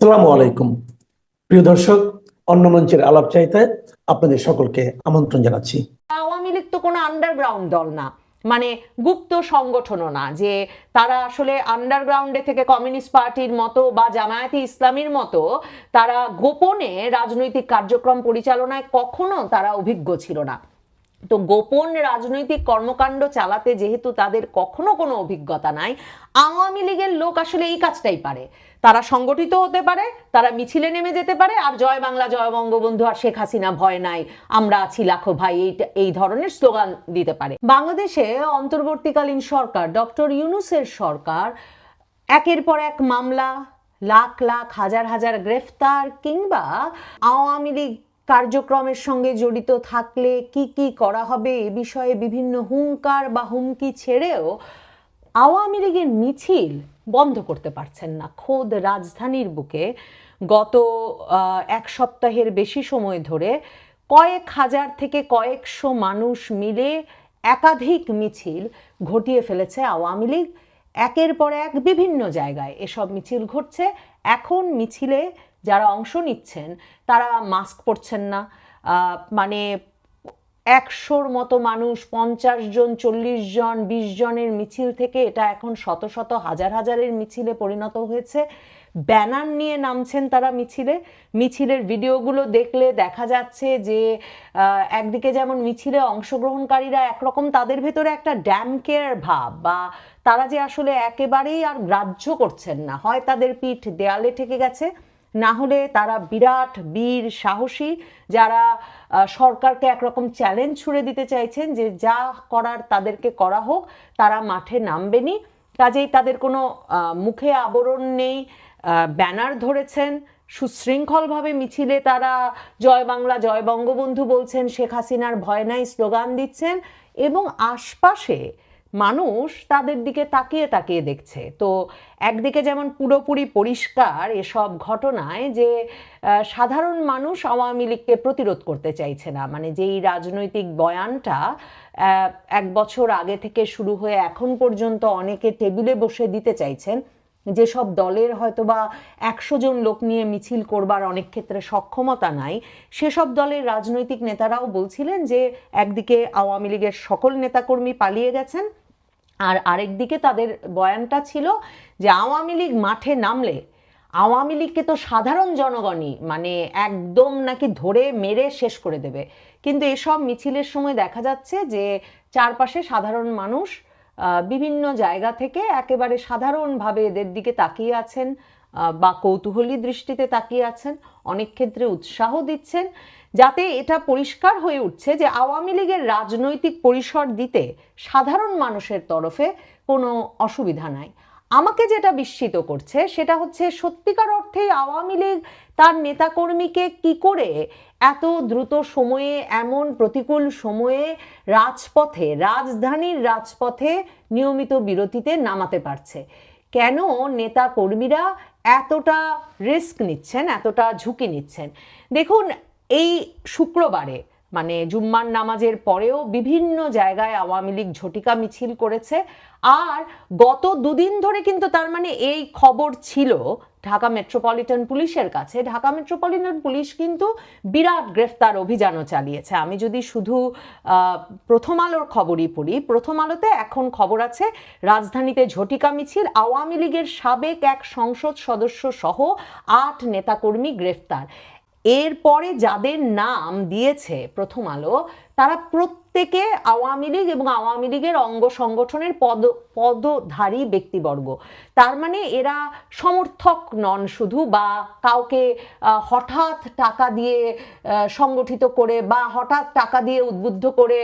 সালামু আলাইকুম। প্রিয় দর্শক, অন্য মঞ্চের আলাপ চাইতে আপনাদের সকলকে আমন্ত্রণ জানাচ্ছি। আওয়ামী লীগ তো কোনো আন্ডারগ্রাউন্ড দল না মানে গুপ্ত সংগঠনও না, যে তারা আসলে আন্ডারগ্রাউন্ডে থেকে কমিউনিস্ট পার্টির মতো বা জামায়াতি ইসলামীর মতো, তারা গোপনে রাজনৈতিক কার্যক্রম পরিচালনায় কখনো তারা অভিজ্ঞ ছিল না। তো গোপন রাজনৈতিক কর্মকাণ্ড চালাতে যেহেতু তাদের কখনো কোনো অভিজ্ঞতা নাই, আওয়ামী লীগের লোক আসলে এই কাজটাই পারে। তারা সংগঠিত হতে পারে, তারা মিছিলে নেমে যেতে পারে, আর জয় বাংলা, জয় বঙ্গবন্ধু আর শেখ হাসিনা ভয় নাই, আমরা আছি লাখো ভাই এই এই ধরনের স্লোগান দিতে পারে। বাংলাদেশে অন্তর্বর্তীকালীন সরকার, ডক্টর ইউনুসের সরকার, একের পর এক মামলা, লাখ লাখ, হাজার হাজার গ্রেফতার কিংবা আওয়ামী লীগ কার্যক্রমের সঙ্গে জড়িত থাকলে কি কি করা হবে? এ বিষয়ে বিভিন্ন হুঙ্কার বা হুমকি ছেড়েও আওয়ামী লীগের মিছিল বন্ধ করতে পারছেন না। খোদ রাজধানীর বুকে গত এক সপ্তাহের বেশি সময় ধরে কয়েক হাজার থেকে কয়েকশো মানুষ মিলে একাধিক মিছিল ঘটিয়ে ফেলেছে আওয়ামী লীগ। একের পর এক বিভিন্ন জায়গায় এসব মিছিল ঘটছে। এখন মিছিলে যারা অংশ নিচ্ছেন, তারা মাস্ক পরছেন না। মানে একশোর মতো মানুষ, পঞ্চাশ জন, চল্লিশ জন, বিশ জনের মিছিল থেকে এটা এখন শত শত, হাজার হাজারের মিছিলে পরিণত হয়েছে। ব্যানার নিয়ে নামছেন তারা মিছিলে। মিছিলের ভিডিওগুলো দেখলে দেখা যাচ্ছে যে একদিকে যেমন মিছিলে অংশগ্রহণকারীরা একরকম, তাদের ভেতরে একটা ড্যাম কেয়ার ভাব বা তারা যে আসলে একেবারেই আর গ্রাহ্য করছেন না। হয় তাদের পিঠ দেয়ালে ঠেকে গেছে না হলে তারা বিরাট বীর সাহসী যারা সরকারকে একরকম চ্যালেঞ্জ ছুড়ে দিতে চাইছেন যে যা করার তাদেরকে করা হোক, তারা মাঠে নামবেনি। কাজেই তাদের কোনো মুখে আবরণ নেই ব্যানার ধরেছেন। সুশৃঙ্খলভাবে মিছিলে তারা জয় বাংলা, জয় বঙ্গবন্ধু বলছেন, শেখ হাসিনার ভয় নাই, স্লোগান দিচ্ছেন এবং আশপাশে মানুষ তাদের দিকে তাকিয়ে তাকিয়ে দেখছে। তো একদিকে যেমন পুরোপুরি পরিষ্কার এসব ঘটনায় যে সাধারণ মানুষ আওয়ামী লীগকে প্রতিরোধ করতে চাইছে না মানে যেই রাজনৈতিক বয়ানটা এক বছর আগে থেকে শুরু হয়ে এখন পর্যন্ত অনেকে টেবিলে বসে দিতে চাইছেন যেসব দলের হয়তো বা একশো জন লোক নিয়ে মিছিল করবার অনেক ক্ষেত্রে সক্ষমতা নাই, সেসব দলের রাজনৈতিক নেতারাও বলছিলেন যে একদিকে আওয়ামী লীগের সকল নেতাকর্মী পালিয়ে গেছেন, আর আরেকদিকে তাদের বয়ানটা ছিল যে আওয়ামী লীগ মাঠে নামলে, আওয়ামী লীগকে তো সাধারণ জনগণই মানে একদম নাকি ধরে মেরে শেষ করে দেবে। কিন্তু এসব মিছিলের সময় দেখা যাচ্ছে যে চারপাশে সাধারণ মানুষ বিভিন্ন জায়গা থেকে একেবারে সাধারণভাবে এদের দিকে তাকিয়ে আছেন বা কৌতূহলী দৃষ্টিতে তাকিয়ে আছেন, অনেক ক্ষেত্রে উৎসাহ দিচ্ছেন, যাতে এটা পরিষ্কার হয়ে উঠছে যে আওয়ামী লীগের রাজনৈতিক পরিসর দিতে সাধারণ মানুষের তরফে কোনো অসুবিধা নাই। আমাকে যেটা বিস্মিত করছে সেটা হচ্ছে সত্যিকার অর্থেই আওয়ামী লীগ তার নেতাকর্মীকে কি করে এত দ্রুত সময়ে, এমন প্রতিকূল সময়ে রাজপথে, রাজধানীর রাজপথে নিয়মিত বিরতিতে নামাতে পারছে? কেন নেতা কর্মীরা এতটা রিস্ক নিচ্ছেন, এতটা ঝুঁকি নিচ্ছেন? দেখুন, এই শুক্রবারে মানে জুম্মার নামাজের পরেও বিভিন্ন জায়গায় আওয়ামী লীগ ঝটিকা মিছিল করেছে। আর গত দুদিন ধরে কিন্তু তার মানে এই খবর ছিল ঢাকা মেট্রোপলিটন পুলিশের কাছে। ঢাকা মেট্রোপলিটন পুলিশ কিন্তু বিরাট গ্রেফতার অভিযানও চালিয়েছে। আমি যদি শুধু প্রথম আলোর খবরই পড়ি, প্রথম আলোতে এখন খবর আছে রাজধানীতে ঝটিকা মিছিল, আওয়ামী লীগের সাবেক এক সংসদ সদস্য সহ আট নেতাকর্মী গ্রেফতার। এরপরে যাদের নাম দিয়েছে প্রথম আলো তারা প্রত্যেকে আওয়ামী লীগ এবং আওয়ামী লীগের অঙ্গ সংগঠনের পদ, পদধারী ব্যক্তিবর্গ। তার মানে এরা সমর্থক নন শুধু বা কাউকে হঠাৎ টাকা দিয়ে সংগঠিত করে বা হঠাৎ টাকা দিয়ে উদ্বুদ্ধ করে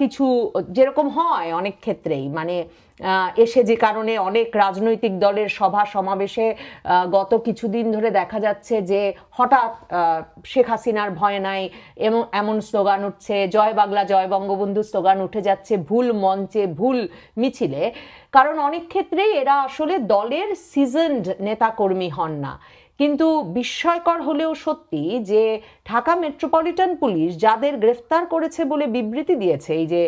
কিছু যেরকম হয় অনেক ক্ষেত্রেই। মানে এসে যে কারণে অনেক রাজনৈতিক দলের সভা সমাবেশে গত কিছুদিন ধরে দেখা যাচ্ছে যে হঠাৎ শেখ হাসিনার ভয় নাই, এমন এমন স্লোগান উঠছে, জয় বাংলা, জয় বঙ্গবন্ধু স্লোগান উঠে যাচ্ছে ভুল মঞ্চে ভুল মিছিলে। কারণ অনেক ক্ষেত্রেই এরা আসলে দলের সিজনড নেতাকর্মী হন না। কিন্তু বিস্ময়কর হলেও সত্যি যে ঢাকা মেট্রোপলিটন পুলিশ যাদের গ্রেফতার করেছে বলে বিবৃতি দিয়েছে, এই যে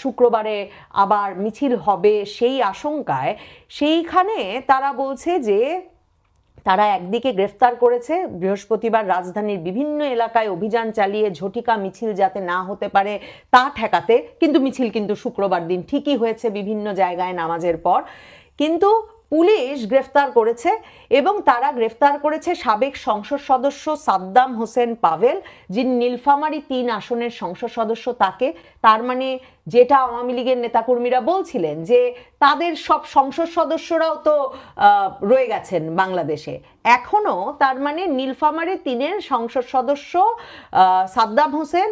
শুক্রবারে আবার মিছিল হবে সেই আশঙ্কায়, সেইখানে তারা বলছে যে তারা একদিকে গ্রেফতার করেছে, বৃহস্পতিবার রাজধানীর বিভিন্ন এলাকায় অভিযান চালিয়ে ঝটিকা মিছিল যাতে না হতে পারে তা ঠেকাতে, কিন্তু মিছিল কিন্তু শুক্রবার দিন ঠিকই হয়েছে বিভিন্ন জায়গায় নামাজের পর। কিন্তু পুলিশ গ্রেফতার করেছে এবং তারা গ্রেফতার করেছে সাবেক সংসদ সদস্য সাদ্দাম হোসেন পাভেল, যিনি নীলফামারী তিন আসনের সংসদ সদস্য। তাকে তার মানে যেটা আওয়ামী লীগের নেতাকর্মীরা বলছিলেন যে তাদের সব সংসদ সদস্যরাও তো রয়ে গেছেন বাংলাদেশে। এখনও তার মানে নীলফামারী তিনের সংসদ সদস্য সাদ্দাম হোসেন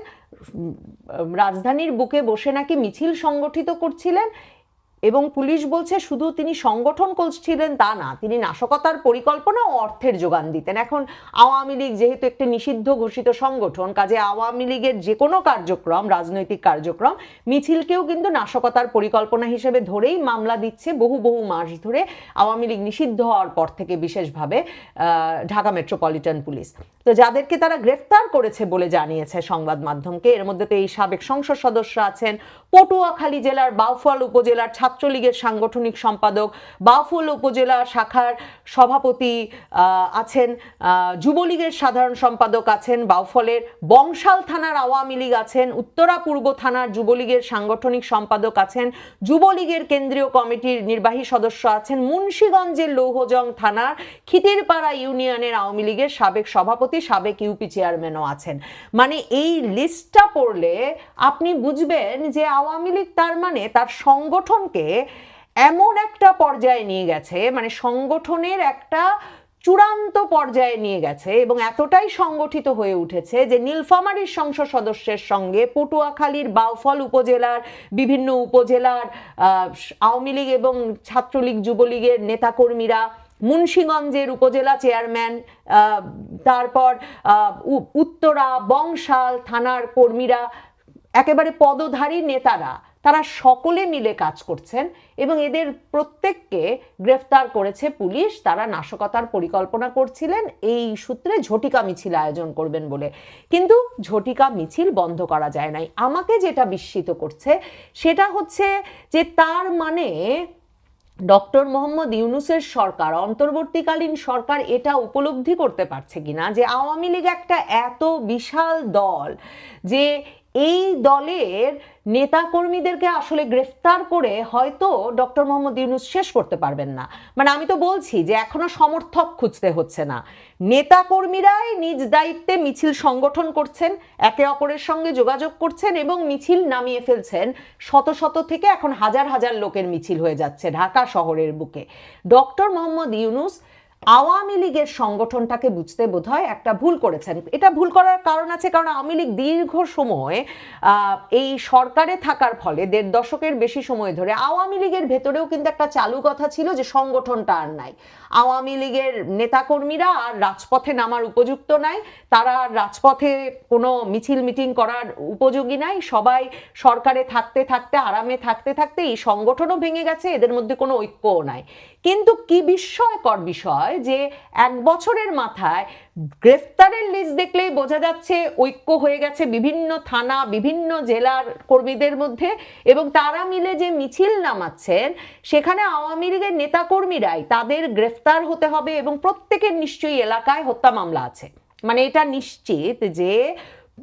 রাজধানীর বুকে বসে নাকি মিছিল সংগঠিত করছিলেন এবং পুলিশ বলছে শুধু তিনি সংগঠন করছিলেন তা না, তিনি নাশকতার পরিকল্পনা ও অর্থের যোগান দিতেন। এখন আওয়ামী লীগ যেহেতু একটি নিষিদ্ধ ঘোষিত সংগঠন, কাজে আওয়ামী লীগের যে কোনো কার্যক্রম, রাজনৈতিক কার্যক্রম, মিছিলকেও কিন্তু নাশকতার পরিকল্পনা হিসেবে ধরেই মামলা দিচ্ছে বহু বহু মাস ধরে আওয়ামী লীগ নিষিদ্ধ হওয়ার পর থেকে বিশেষভাবে ঢাকা মেট্রোপলিটন পুলিশ। তো যাদেরকে তারা গ্রেফতার করেছে বলে জানিয়েছে সংবাদ মাধ্যমকে, এর মধ্যে তো এই সাবেক সংসদ সদস্য আছেন, পটুয়াখালী জেলার বাউফল উপজেলার ছাত্রলীগের সাংগঠনিক সম্পাদক বাউফল উপজেলা শাখার সভাপতি আছেন যুবলীগের সাধারণ সম্পাদক আছেন, বাউফলের বংশাল থানার আওয়ামী লীগ আছেন, উত্তরা পূর্ব থানার যুবলীগের সাংগঠনিক সম্পাদক আছেন, যুবলীগের কেন্দ্রীয় কমিটির নির্বাহী সদস্য আছেন, মুন্সীগঞ্জের লৌহজং থানার খিতিরপাড়া ইউনিয়নের আওয়ামী লীগের সাবেক সভাপতি, সাবেক ইউপি চেয়ারম্যানও আছেন। মানে এই লিস্টটা পড়লে আপনি বুঝবেন যে আওয়ামী লীগ তার মানে তার সংগঠনকে এমন একটা পর্যায়ে নিয়ে গেছে মানে সংগঠনের একটা চূড়ান্ত পর্যায়ে নিয়ে গেছে এবং এতটাই সংগঠিত হয়ে উঠেছে যে নীলফামারীর সংসদ সদস্যের সঙ্গে পটুয়াখালীর বাউফল উপজেলার বিভিন্ন উপজেলার আওয়ামী লীগ এবং ছাত্রলীগ, যুবলীগের নেতাকর্মীরা, মুন্সীগঞ্জের উপজেলা চেয়ারম্যান তারপর উত্তরা, বংশাল থানার কর্মীরা, একেবারে পদধারী নেতারা তারা সকলে মিলে কাজ করছেন এবং এদের প্রত্যেককে গ্রেফতার করেছে পুলিশ। তারা নাশকতার পরিকল্পনা করছিলেন। এই সূত্রে ঝটিকা মিছিল আয়োজন করবেন বলে। কিন্তু ঝটিকা মিছিল বন্ধ করা যায় নাই। আমাকে যেটা বিস্মিত করছে সেটা হচ্ছে যে তার মানে ডক্টর মোহাম্মদ ইউনুসের সরকার, অন্তর্বর্তীকালীন সরকার এটা উপলব্ধি করতে পারছে কিনা যে আওয়ামী লীগ একটা এত বিশাল দল যে এই দলের নেতাকর্মীদেরকে আসলে গ্রেফতার করে হয়তো ডক্টর মোহাম্মদ ইউনুস শেষ করতে পারবেন না। মানে আমি তো বলছি যে এখনও সমর্থক খুঁজতে হচ্ছে না। নেতাকর্মীরাই নিজ দায়িত্বে মিছিল সংগঠন করছেন, একে অপরের সঙ্গে যোগাযোগ করছেন এবং মিছিল নামিয়ে ফেলছেন। শত শত থেকে এখন হাজার হাজার লোকের মিছিল হয়ে যাচ্ছে ঢাকা শহরের বুকে। ডক্টর মোহাম্মদ ইউনুস আওয়ামী লীগের সংগঠনটাকে বুঝতে বোধহয় একটা ভুল করেছেন। এটা ভুল করার কারণ আছে কারণ আওয়ামী লীগ দীর্ঘ সময় এই সরকারে থাকার ফলে, দেড় দশকের বেশি সময় ধরে আওয়ামী লীগের ভেতরেও কিন্তু একটা চালু কথা ছিল যে সংগঠনটা আর নাই। আওয়ামী লীগের নেতাকর্মীরা আর রাজপথে নামার উপযুক্ত নাই। তারা রাজপথে কোনো মিছিল মিটিং করার উপযোগী নাই। সবাই সরকারে থাকতে থাকতে, আরামে থাকতে থাকতে এই সংগঠনও ভেঙে গেছে, এদের মধ্যে কোনো ঐক্যও নাই। কিন্তু কি বিস্ময়কর বিষয় যে এক বছরের মাথায় গ্রেফতারের লিস্ট দেখলেই বোঝা যাচ্ছে ঐক্য হয়ে গেছে বিভিন্ন থানা, বিভিন্ন জেলার কর্মীদের মধ্যে এবং তারা মিলে যে মিছিল নামাচ্ছেন, সেখানে আওয়ামী লীগের নেতাকর্মীরাই তাদের গ্রেফতার হতে হবে এবং প্রত্যেকের নিশ্চয়ই এলাকায় হত্যা মামলা আছে। মানে এটা নিশ্চিত যে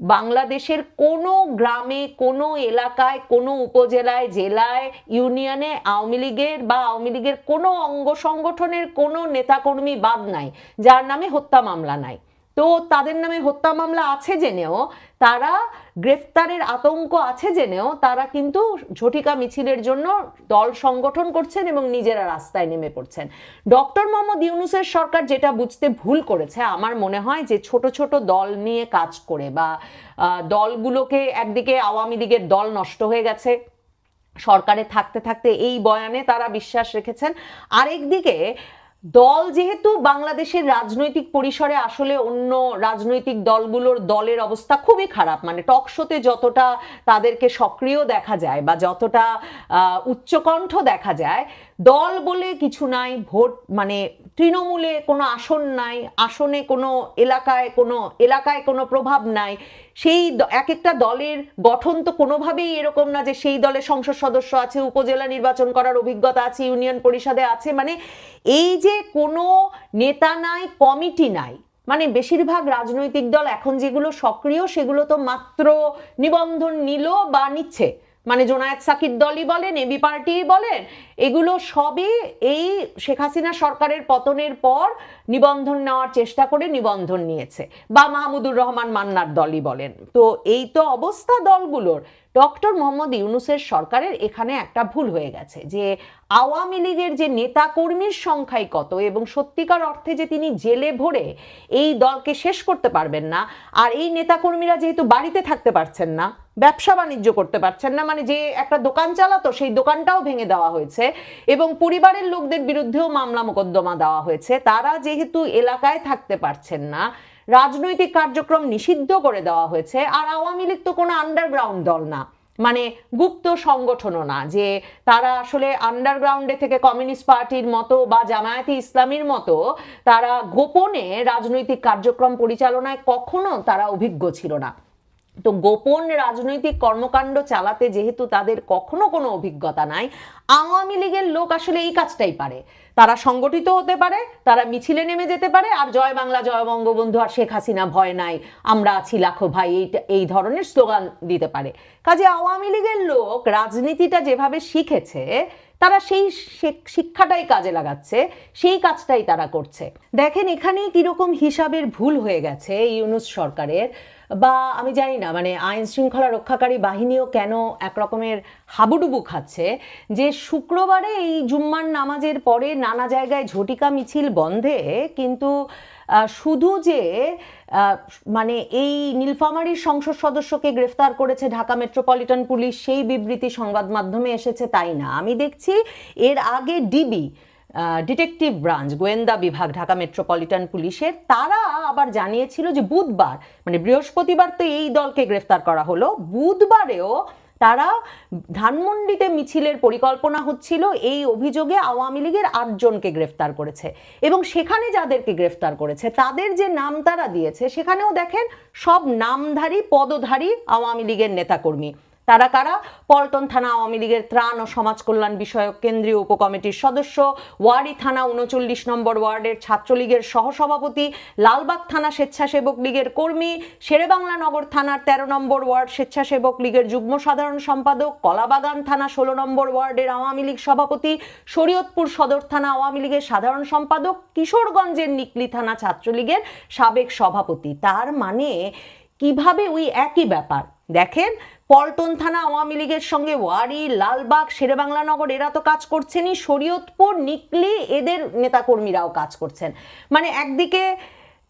বাংলাদেশের কোনো গ্রামে, কোনো এলাকায়, কোনো উপজেলায়, জেলায়, ইউনিয়নে আওয়ামী লীগের বা আওয়ামী লীগের কোনো অঙ্গ সংগঠনের কোনো নেতাকর্মী বাদ নাই, যার নামে হত্যা মামলা নাই। তো তাদের নামে হত্যা মামলা আছে জেনেও, তারা গ্রেফতারের আতঙ্ক আছে জেনেও, তারা কিন্তু ঝটিকা মিছিলের জন্য দল সংগঠন করছেন এবং নিজেরা রাস্তায় নেমে পড়ছেন। ডক্টর মোহাম্মদ ইউনুসের সরকার যেটা বুঝতে ভুল করেছে, আমার মনে হয় যে ছোট ছোট দল নিয়ে কাজ করে বা দলগুলোকে একদিকে আওয়ামী লীগের দল নষ্ট হয়ে গেছে, সরকারে থাকতে থাকতে এই বয়ানে তারা বিশ্বাস রেখেছেন। আরেকদিকে দল যেহেতু বাংলাদেশের রাজনৈতিক পরিসরে আসলে অন্য রাজনৈতিক দলগুলোর দলের অবস্থা খুবই খারাপ। মানে টক শোতে যতটা তাদেরকে সক্রিয় দেখা যায় বা যতটা উচ্চকণ্ঠ দেখা যায় দল বলে কিছু নাই, ভোট মানে তৃণমূলে কোনো আসন নাই, আসনে কোনো এলাকায় কোনো এলাকায় কোনো প্রভাব নাই। সেই এক একটা দলের গঠন তো কোনোভাবেই এরকম না যে সেই দলের সংসদ সদস্য আছে, উপজেলা নির্বাচন করার অভিজ্ঞতা আছে, ইউনিয়ন পরিষদে আছে। মানে এই যে কোনো নেতা নাই, কমিটি নাই মানে বেশিরভাগ রাজনৈতিক দল এখন যেগুলো সক্রিয়, সেগুলো তো মাত্র নিবন্ধন নিল বা নিচ্ছে। মানে জোনায়েত সাকির দলই বলেন, এবি পার্টি বলেন এগুলো সবই এই শেখ হাসিনা সরকারের পতনের পর নিবন্ধন নেওয়ার চেষ্টা করে নিবন্ধন নিয়েছে, বা মাহমুদুর রহমান মান্নার দলই বলেন। তো এই তো অবস্থা দলগুলোর। ডক্টর মোহাম্মদ ইউনুসের সরকারের এখানে একটা ভুল হয়ে গেছে, যে আওয়ামী লীগের যে নেতা কর্মীর সংখ্যাই কত, এবং সত্যিকার অর্থে যে তিনি জেলে ভরে এই দলকে শেষ করতে পারবেন না, আর এই নেতাকর্মীরা যেহেতু বাড়িতে থাকতে পারছেন না, ব্যবসা বাণিজ্য করতে পারছেন না মানে যে একটা দোকান চালাতো, সেই দোকানটাও ভেঙে দেওয়া হয়েছে এবং পরিবারের লোকদের বিরুদ্ধেও মামলা মোকদ্দমা দেওয়া হয়েছে। তারা যেহেতু এলাকায় থাকতে পারছেন না, রাজনৈতিক কার্যক্রম নিষিদ্ধ করে দেওয়া হয়েছে আর আওয়ামী লীগ তো কোনো আন্ডারগ্রাউন্ড দল না। মানে গুপ্ত সংগঠনও না যে তারা আসলে আন্ডারগ্রাউন্ডে থেকে কমিউনিস্ট পার্টির মতো বা জামায়াতি ইসলামীর মতো তারা গোপনে রাজনৈতিক কার্যক্রম পরিচালনায় কখনো তারা অভিজ্ঞ ছিল না। তো গোপন রাজনৈতিক কর্মকাণ্ড চালাতে যেহেতু তাদের কখনো কোনো অভিজ্ঞতা নাই, আওয়ামী লীগের লোক আসলে এই কাজটাই পারে। তারা সংগঠিত হতে পারে, তারা মিছিলে নেমে যেতে পারে, আর জয় বাংলা, জয় বঙ্গবন্ধু আর শেখ হাসিনা ভয় নাই, আমরা আছি, লাখো ভাই, এই এই ধরনের স্লোগান দিতে পারে। কাজে আওয়ামী লীগের লোক রাজনীতিটা যেভাবে শিখেছে, তারা সেই শিক্ষাটাই কাজে লাগাচ্ছে, সেই কাজটাই তারা করছে। দেখেন, এখানেই কীরকম হিসাবের ভুল হয়ে গেছে ইউনুস সরকারের। বা আমি জানি না মানে আইন শৃঙ্খলা রক্ষাকারী বাহিনীও কেন একরকমের হাবুডুবু খাচ্ছে যে শুক্রবারে এই জুম্মার নামাজের পরে নানা জায়গায় ঝটিকা মিছিল বন্ধে, কিন্তু শুধু যে মানে এই নীলফামারীর সংসদ সদস্যকে গ্রেফতার করেছে ঢাকা মেট্রোপলিটন পুলিশ, সেই বিবৃতি সংবাদ মাধ্যমে এসেছে তাই না? আমি দেখছি এর আগে ডিবি ডিটেকটিভ ব্রাঞ্চ গোয়েন্দা বিভাগ, ঢাকা মেট্রোপলিটন পুলিশের তারা আবার জানিয়েছিল যে বুধবার মানে বৃহস্পতিবার তো এই দলকে গ্রেফতার করা হলো, বুধবারেও তারা ধানমন্ডিতে মিছিলের পরিকল্পনা হচ্ছিল, এই অভিযোগে আওয়ামী লীগের আটজনকে গ্রেফতার করেছে। এবং সেখানে যাদেরকে গ্রেফতার করেছে, তাদের যে নাম তারা দিয়েছে, সেখানেও দেখেন সব নামধারী, পদধারী আওয়ামী লীগের নেতাকর্মী। তারা কারা? পল্টন থানা আওয়ামী লীগের ত্রাণ ও সমাজ কল্যাণ বিষয়ক কেন্দ্রীয় উপকমিটির সদস্য। ওয়ারি থানা উনচল্লিশ নম্বর ওয়ার্ডের ছাত্রলীগের সহসভাপতি। লালবাগ থানা স্বেচ্ছাসেবক লীগের কর্মী। শেরেবাংলা নগর থানার তেরো নম্বর ওয়ার্ড স্বেচ্ছাসেবক লীগের যুগ্ম সাধারণ সম্পাদক। কলাবাগান থানা ষোলো নম্বর ওয়ার্ডের আওয়ামী লীগ সভাপতি। শরীয়তপুর সদর থানা আওয়ামী লীগের সাধারণ সম্পাদক। কিশোরগঞ্জের নিকলি থানা ছাত্রলীগের সাবেক সভাপতি। তার মানে কীভাবে ওই একই ব্যাপার? দেখেন পল্টন থানা আওয়ামী লীগের সঙ্গে ওয়ারি, লালবাগ শেরেবাংলা নগর এরা তো কাজ করছেনই। শরীয়তপুর, নিকলি, এদের নেতাকর্মীরাও কাজ করছেন। মানে একদিকে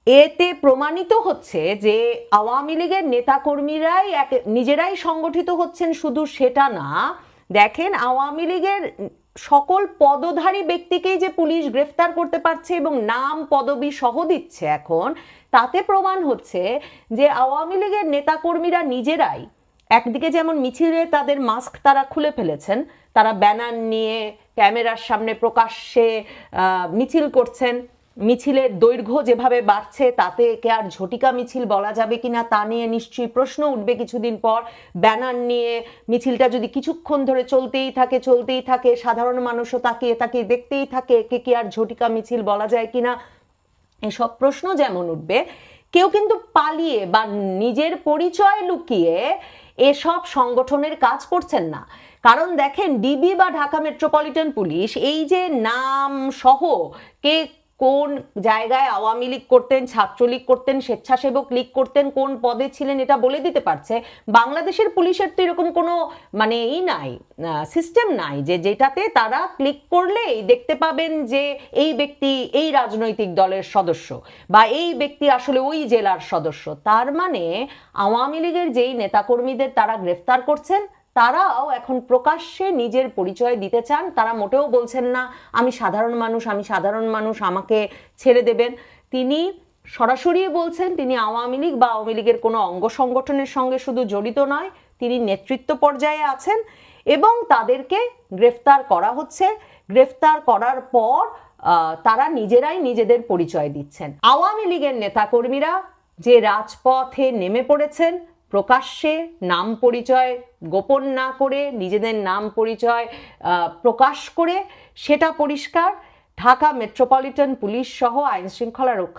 এতে প্রমাণিত হচ্ছে যে আওয়ামী লীগের নেতাকর্মীরাই এক, নিজেরাই সংগঠিত হচ্ছেন শুধু সেটা না, দেখেন আওয়ামী লীগের সকল পদধারী ব্যক্তিকেই যে পুলিশ গ্রেফতার করতে পারছে এবং নাম পদবি সহ দিচ্ছে এখন, তাতে প্রমাণ হচ্ছে যে আওয়ামী লীগের নেতাকর্মীরা নিজেরাই একদিকে যেমন মিছিলে তাদের মাস্ক তারা খুলে ফেলেছেন, তারা ব্যানার নিয়ে ক্যামেরার সামনে প্রকাশ্যে মিছিল করছেন। মিছিলের দৈর্ঘ্য যেভাবে বাড়ছে, তাতে একে আর ঝটিকা মিছিল বলা যাবে কি না তা নিয়ে নিশ্চয়ই প্রশ্ন উঠবে কিছুদিন পর। ব্যানার নিয়ে মিছিলটা যদি কিছুক্ষণ ধরে চলতেই থাকে চলতেই থাকে, সাধারণ মানুষও তাকিয়ে তাকিয়ে দেখতেই থাকে একে কি আর ঝটিকা মিছিল বলা যায় কি না এসব প্রশ্ন যেমন উঠবে, কেউ কিন্তু পালিয়ে বা নিজের পরিচয় লুকিয়ে এসব সংগঠনের কাজ করছেন না। কারণ দেখেন, ডিবি বা ঢাকা মেট্রোপলিটন পুলিশ এই যে নাম সহ কে কোন জায়গায় আওয়ামী লীগ করতেন, ছাত্রলীগ করতেন, স্বেচ্ছাসেবক লীগ করতেন, কোন পদে ছিলেন এটা বলে দিতে পারছে। বাংলাদেশের পুলিশের তো এরকম কোনো মানে ই নাই সিস্টেম নাই যে যেটাতে তারা ক্লিক করলেই দেখতে পাবেন যে এই ব্যক্তি এই রাজনৈতিক দলের সদস্য বা এই ব্যক্তি আসলে ওই জেলার সদস্য। তার মানে আওয়ামী লীগের যেই নেতাকর্মীদের তারা গ্রেফতার করছেন তারাও এখন প্রকাশ্যে নিজের পরিচয় দিতে চান। তারা মোটেও বলছেন না, আমি সাধারণ মানুষ, আমি সাধারণ মানুষ, আমাকে ছেড়ে দেবেন। তিনি সরাসরি বলছেন, তিনি আওয়ামী লীগ বা আওয়ামী লীগের কোনো অঙ্গ সংগঠনের সঙ্গে শুধু জড়িত নয়, তিনি নেতৃত্ব পর্যায়ে আছেন এবং তাদেরকে গ্রেফতার করা হচ্ছে। গ্রেফতার করার পর তারা নিজেরাই নিজেদের পরিচয় দিচ্ছেন। আওয়ামী লীগের নেতাকর্মীরা যে রাজপথে নেমে পড়েছেন প্রকাশ্যে নাম পরিচয়, গোপন না করে নিজেদের নাম পরিচয় প্রকাশ করে সেটা পরিষ্কার ঢাকা মেট্রোপলিটন পুলিশ সহ আইনশৃঙ্খলা রক্ষা